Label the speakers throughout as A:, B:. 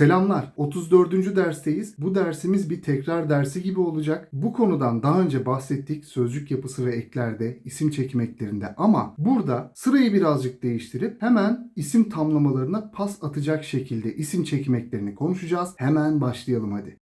A: Selamlar. 34. dersteyiz. Bu dersimiz bir tekrar dersi gibi olacak. Bu konudan daha önce bahsettik sözcük yapısı ve eklerde, isim çekim eklerinde ama burada sırayı birazcık değiştirip hemen isim tamlamalarına pas atacak şekilde isim çekim eklerini konuşacağız. Hemen başlayalım hadi.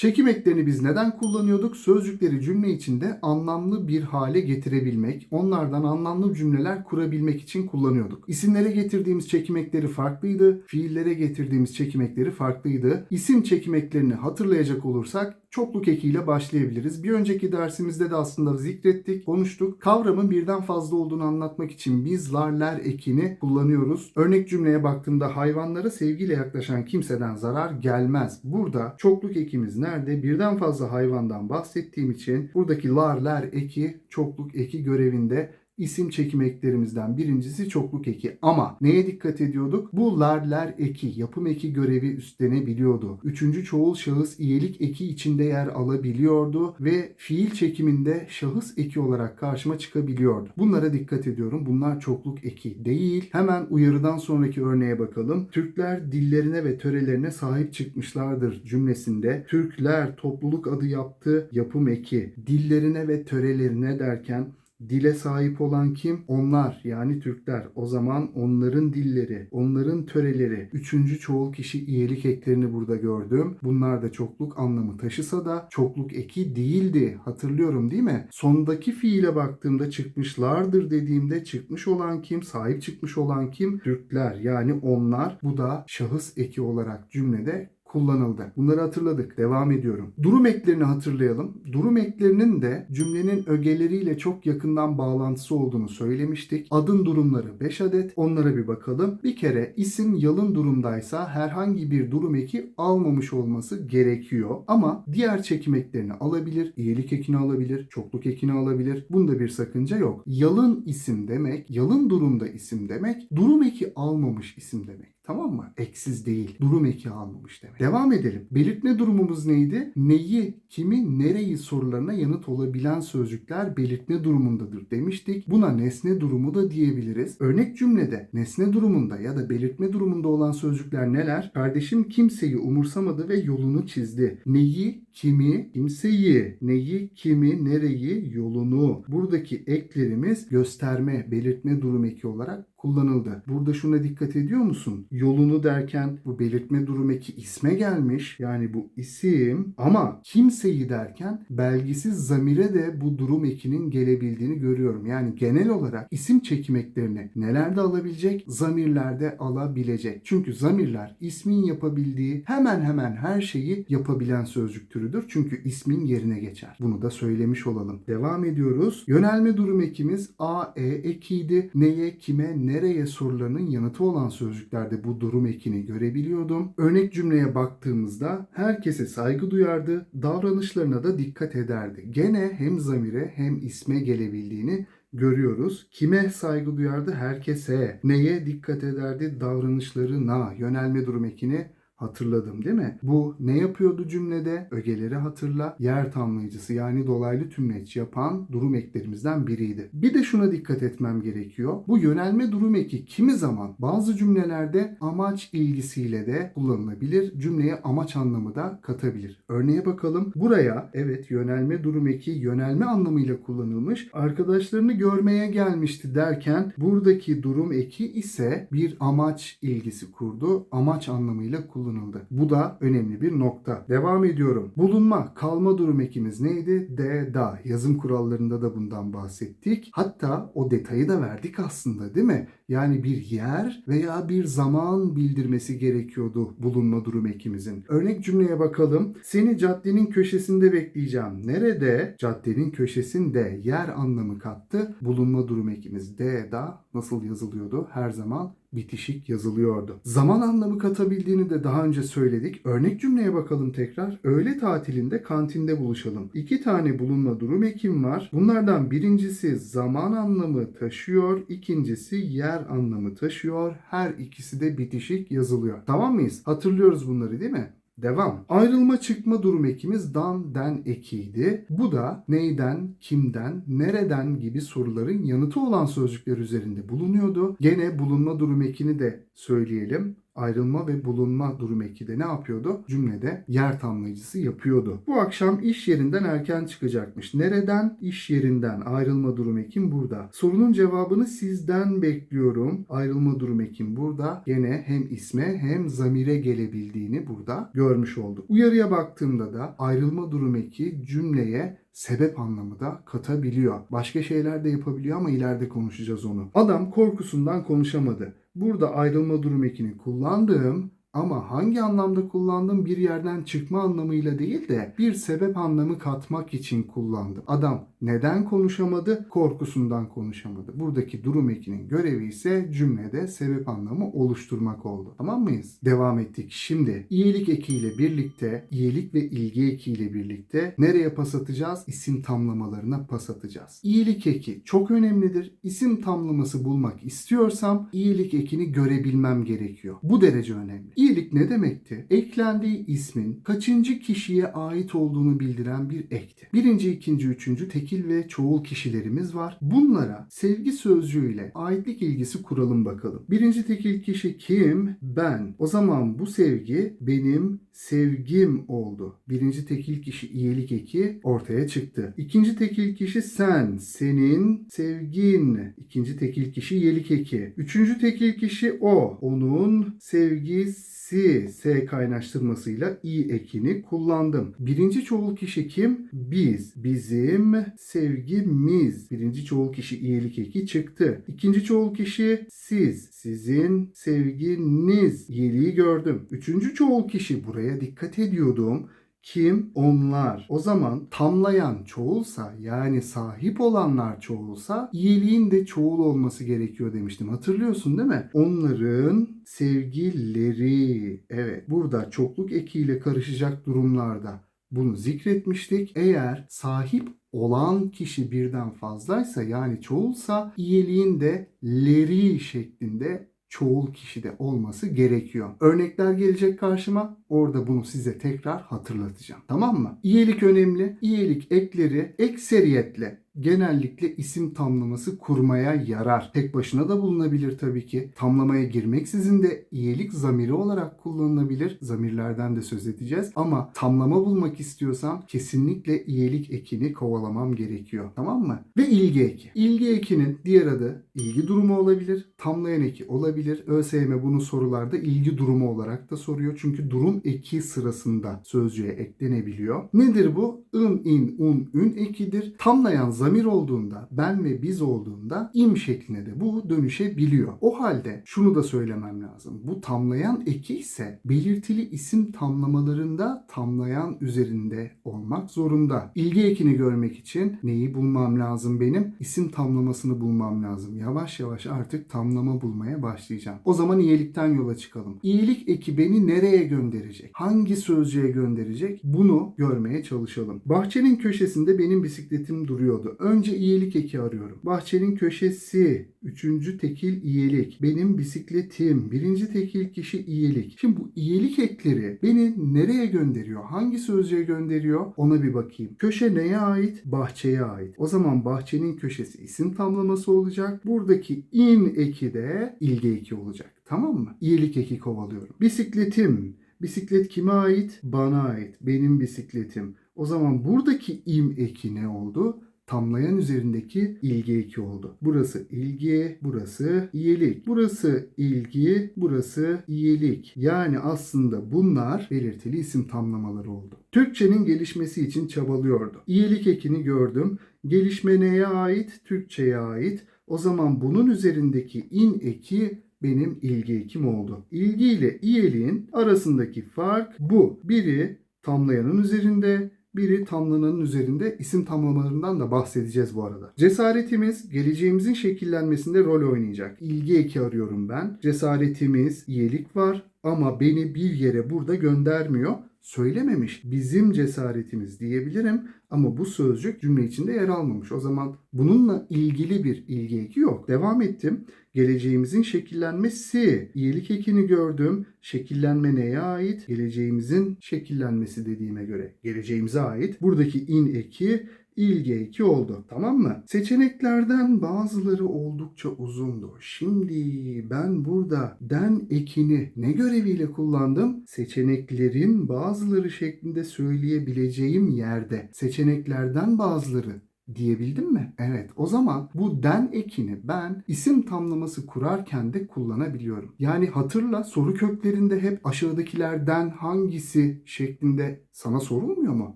A: Çekim eklerini biz neden kullanıyorduk? Sözcükleri cümle içinde anlamlı bir hale getirebilmek, onlardan anlamlı cümleler kurabilmek için kullanıyorduk. İsimlere getirdiğimiz çekim ekleri farklıydı, fiillere getirdiğimiz çekim ekleri farklıydı. İsim çekim eklerini hatırlayacak olursak çokluk ekiyle başlayabiliriz. Bir önceki dersimizde de aslında zikrettik, konuştuk. Kavramın birden fazla olduğunu anlatmak için biz larler ekini kullanıyoruz. Örnek cümleye baktığımda hayvanlara sevgiyle yaklaşan kimseden zarar gelmez. Burada çokluk ekimiz nerede? Birden fazla hayvandan bahsettiğim için buradaki larler eki çokluk eki görevinde isim çekim eklerimizden birincisi çokluk eki. Ama neye dikkat ediyorduk? Bu larler eki, yapım eki görevi üstlenebiliyordu. Üçüncü çoğul şahıs iyelik eki içinde yer alabiliyordu ve fiil çekiminde şahıs eki olarak karşıma çıkabiliyordu. Bunlara dikkat ediyorum. Bunlar çokluk eki değil. Hemen uyarıdan sonraki örneğe bakalım. Türkler dillerine ve törelerine sahip çıkmışlardır cümlesinde. Türkler topluluk adı yaptı yapım eki. Dillerine ve törelerine derken Dile sahip olan kim? Onlar yani Türkler. O zaman onların dilleri, onların töreleri. Üçüncü çoğul kişi iyilik eklerini burada gördüm. Bunlar da çokluk anlamı taşısa da çokluk eki değildi. Hatırlıyorum değil mi? Sondaki fiile baktığımda çıkmışlardır dediğimde çıkmış olan kim? Sahip çıkmış olan kim? Türkler yani onlar. Bu da şahıs eki olarak cümlede kullanıldı. Bunları hatırladık. Devam ediyorum. Durum eklerini hatırlayalım. Durum eklerinin de cümlenin ögeleriyle çok yakından bağlantısı olduğunu söylemiştik. Adın durumları 5 adet. Onlara bir bakalım. Bir kere isim yalın durumdaysa herhangi bir durum eki almamış olması gerekiyor. Ama diğer çekim eklerini alabilir. İyilik ekini alabilir. Çokluk ekini alabilir. Bunda bir sakınca yok. Yalın isim demek, yalın durumda isim demek, durum eki almamış isim demek. Tamam mı? Eksiz değil. Durum eki almamış demek. Devam edelim. Belirtme durumumuz neydi? Neyi, kimi, nereyi sorularına yanıt olabilen sözcükler belirtme durumundadır demiştik. Buna nesne durumu da diyebiliriz. Örnek cümlede nesne durumunda ya da belirtme durumunda olan sözcükler neler? Kardeşim kimseyi umursamadı ve yolunu çizdi. Neyi, kimi, kimseyi, neyi, kimi, nereyi, yolunu. Buradaki eklerimiz gösterme, belirtme durum eki olarak kullanıldı. Burada şuna dikkat ediyor musun? Yolunu derken bu belirtme durum eki isme gelmiş. Yani bu isim ama kimseyi derken belgisiz zamire de bu durum ekinin gelebildiğini görüyorum. Yani genel olarak isim çekim eklerini nelerde alabilecek? Zamirlerde alabilecek. Çünkü zamirler ismin yapabildiği hemen hemen her şeyi yapabilen sözcük türüdür. Çünkü ismin yerine geçer. Bunu da söylemiş olalım. Devam ediyoruz. Yönelme durum ekimiz a, e ekiydi. Neye, kime, nereye sorularının yanıtı olan sözcüklerde bu durum ekini görebiliyordum. Örnek cümleye baktığımızda herkese saygı duyardı, davranışlarına da dikkat ederdi. Gene hem zamire hem isme gelebildiğini görüyoruz. Kime saygı duyardı? Herkese. Neye dikkat ederdi? Davranışlarına. Yönelme durum ekini hatırladım değil mi? Bu ne yapıyordu cümlede? Ögeleri hatırla. Yer tamlayıcısı yani dolaylı tümleç yapan durum eklerimizden biriydi. Bir de şuna dikkat etmem gerekiyor. Bu yönelme durum eki kimi zaman bazı cümlelerde amaç ilgisiyle de kullanılabilir. Cümleye amaç anlamı da katabilir. Örneğe bakalım. Buraya evet yönelme durum eki yönelme anlamıyla kullanılmış. Arkadaşlarını görmeye gelmişti derken buradaki durum eki ise bir amaç ilgisi kurdu. Amaç anlamıyla kullanıldı. Bu da önemli bir nokta. Devam ediyorum. Bulunma, kalma durum ekimiz neydi? De, da. Yazım kurallarında da bundan bahsettik. Hatta o detayı da verdik aslında değil mi? Yani bir yer veya bir zaman bildirmesi gerekiyordu bulunma durum ekimizin. Örnek cümleye bakalım. Seni caddenin köşesinde bekleyeceğim. Nerede? Caddenin köşesinde yer anlamı kattı. Bulunma durum ekimiz de da nasıl yazılıyordu? Her zaman bitişik yazılıyordu. Zaman anlamı katabildiğini de daha önce söyledik. Örnek cümleye bakalım tekrar. Öğle tatilinde kantinde buluşalım. İki tane bulunma durum ekim var. Bunlardan birincisi zaman anlamı taşıyor. ikincisi yer anlamı taşıyor. Her ikisi de bitişik yazılıyor. Tamam mıyız? Hatırlıyoruz bunları değil mi? Devam. Ayrılma çıkma durum ekimiz dan den ekiydi. Bu da neyden, kimden, nereden gibi soruların yanıtı olan sözcükler üzerinde bulunuyordu. Gene bulunma durum ekini de söyleyelim. Ayrılma ve bulunma durum eki de ne yapıyordu? Cümlede yer tamlayıcısı yapıyordu. Bu akşam iş yerinden erken çıkacakmış. Nereden? İş yerinden. Ayrılma durum ekim burada. Sorunun cevabını sizden bekliyorum. Ayrılma durum ekim burada. Gene hem isme hem zamire gelebildiğini burada görmüş olduk. Uyarıya baktığımda da ayrılma durum eki cümleye sebep anlamı da katabiliyor. Başka şeyler de yapabiliyor ama ileride konuşacağız onu. Adam korkusundan konuşamadı. Burada ayrılma durum ekini kullandığım ama hangi anlamda kullandım bir yerden çıkma anlamıyla değil de bir sebep anlamı katmak için kullandım. Adam neden konuşamadı? Korkusundan konuşamadı. Buradaki durum ekinin görevi ise cümlede sebep anlamı oluşturmak oldu. Tamam mıyız? Devam ettik. Şimdi iyilik ekiyle birlikte, iyilik ve ilgi ekiyle birlikte nereye pas atacağız? İsim tamlamalarına pas atacağız. İyilik eki çok önemlidir. İsim tamlaması bulmak istiyorsam iyilik ekini görebilmem gerekiyor. Bu derece önemli. İyilik ne demekti? Eklendiği ismin kaçıncı kişiye ait olduğunu bildiren bir ekti. Birinci, ikinci, üçüncü tekil ve çoğul kişilerimiz var. Bunlara sevgi sözcüğüyle aitlik ilgisi kuralım bakalım. Birinci tekil kişi kim? Ben. O zaman bu sevgi benim sevgim oldu. Birinci tekil kişi iyilik eki ortaya çıktı. İkinci tekil kişi sen, senin sevgin. İkinci tekil kişi iyilik eki. Üçüncü tekil kişi o, onun sevgisi. S kaynaştırmasıyla i ekini kullandım. Birinci çoğul kişi kim? Biz. Bizim sevgimiz. Birinci çoğul kişi iyilik eki çıktı. İkinci çoğul kişi siz. Sizin sevginiz. İyiliği gördüm. Üçüncü çoğul kişi buraya dikkat ediyordum. Kim? Onlar. O zaman tamlayan çoğulsa yani sahip olanlar çoğulsa iyiliğin de çoğul olması gerekiyor demiştim. Hatırlıyorsun değil mi? Onların sevgileri. Evet burada çokluk ekiyle karışacak durumlarda bunu zikretmiştik. Eğer sahip olan kişi birden fazlaysa yani çoğulsa iyiliğin de leri şeklinde çoğul kişide olması gerekiyor. Örnekler gelecek karşıma. Orada bunu size tekrar hatırlatacağım. Tamam mı? İyilik önemli. İyilik ekleri ekseriyetle genellikle isim tamlaması kurmaya yarar. Tek başına da bulunabilir tabii ki. Tamlamaya girmeksizin de iyilik zamiri olarak kullanılabilir. Zamirlerden de söz edeceğiz. Ama tamlama bulmak istiyorsam kesinlikle iyilik ekini kovalamam gerekiyor. Tamam mı? Ve ilgi eki. İlgi ekinin diğer adı ilgi durumu olabilir. Tamlayan eki olabilir. ÖSYM bunu sorularda ilgi durumu olarak da soruyor. Çünkü durum eki sırasında sözcüğe eklenebiliyor. Nedir bu? ın, in, un, ün ekidir. Tamlayan zamir olduğunda, ben ve biz olduğunda im şekline de bu dönüşebiliyor. O halde şunu da söylemem lazım. Bu tamlayan eki ise belirtili isim tamlamalarında tamlayan üzerinde olmak zorunda. İlgi ekini görmek için neyi bulmam lazım benim? İsim tamlamasını bulmam lazım. Yavaş yavaş artık tamlama bulmaya başlayacağım. O zaman iyilikten yola çıkalım. İyilik eki beni nereye gönderecek? Hangi sözcüğe gönderecek? Bunu görmeye çalışalım. Bahçenin köşesinde benim bisikletim duruyordu. Önce iyilik eki arıyorum. Bahçenin köşesi. Üçüncü tekil iyilik. Benim bisikletim. Birinci tekil kişi iyilik. Şimdi bu iyilik ekleri beni nereye gönderiyor? Hangi sözcüğe gönderiyor? Ona bir bakayım. Köşe neye ait? Bahçeye ait. O zaman bahçenin köşesi isim tamlaması olacak. Buradaki in eki de ilgi eki olacak. Tamam mı? İyilik eki kovalıyorum. Bisikletim. Bisiklet kime ait? Bana ait. Benim bisikletim. O zaman buradaki im eki ne oldu? Tamlayan üzerindeki ilgi eki oldu. Burası ilgi, burası iyilik. Burası ilgi, burası iyilik. Yani aslında bunlar belirtili isim tamlamaları oldu. Türkçenin gelişmesi için çabalıyordu. İyilik ekini gördüm. Gelişme neye ait? Türkçeye ait. O zaman bunun üzerindeki in eki benim ilgi ekim oldu. İlgi ile iyiliğin arasındaki fark bu. Biri tamlayanın üzerinde, biri tamlananın üzerinde isim tamlamalarından da bahsedeceğiz bu arada. Cesaretimiz geleceğimizin şekillenmesinde rol oynayacak. İlgi eki arıyorum ben. Cesaretimiz, iyilik var ama beni bir yere burada göndermiyor. Söylememiş. Bizim cesaretimiz diyebilirim ama bu sözcük cümle içinde yer almamış. O zaman bununla ilgili bir ilgi eki yok. Devam ettim. Geleceğimizin şekillenmesi. İyilik ekini gördüm. Şekillenme neye ait? Geleceğimizin şekillenmesi dediğime göre geleceğimize ait. Buradaki in eki ilgi eki oldu. Tamam mı? Seçeneklerden bazıları oldukça uzundu. Şimdi ben burada den ekini ne göreviyle kullandım? Seçeneklerin bazıları şeklinde söyleyebileceğim yerde. Seçeneklerden bazıları diyebildim mi? Evet. O zaman bu den ekini ben isim tamlaması kurarken de kullanabiliyorum. Yani hatırla soru köklerinde hep aşağıdakilerden hangisi şeklinde sana sorulmuyor mu?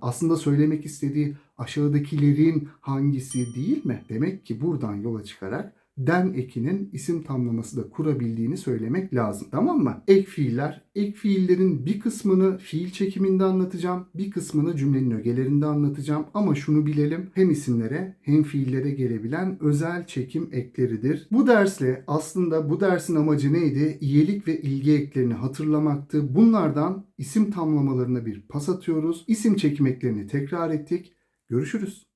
A: Aslında söylemek istediği aşağıdakilerin hangisi değil mi? Demek ki buradan yola çıkarak den ekinin isim tamlaması da kurabildiğini söylemek lazım. Tamam mı? Ek fiiller. Ek fiillerin bir kısmını fiil çekiminde anlatacağım. Bir kısmını cümlenin ögelerinde anlatacağım. Ama şunu bilelim. Hem isimlere hem fiillere gelebilen özel çekim ekleridir. Bu dersle aslında bu dersin amacı neydi? İyelik ve ilgi eklerini hatırlamaktı. Bunlardan isim tamlamalarına bir pas atıyoruz. İsim çekim eklerini tekrar ettik. Görüşürüz.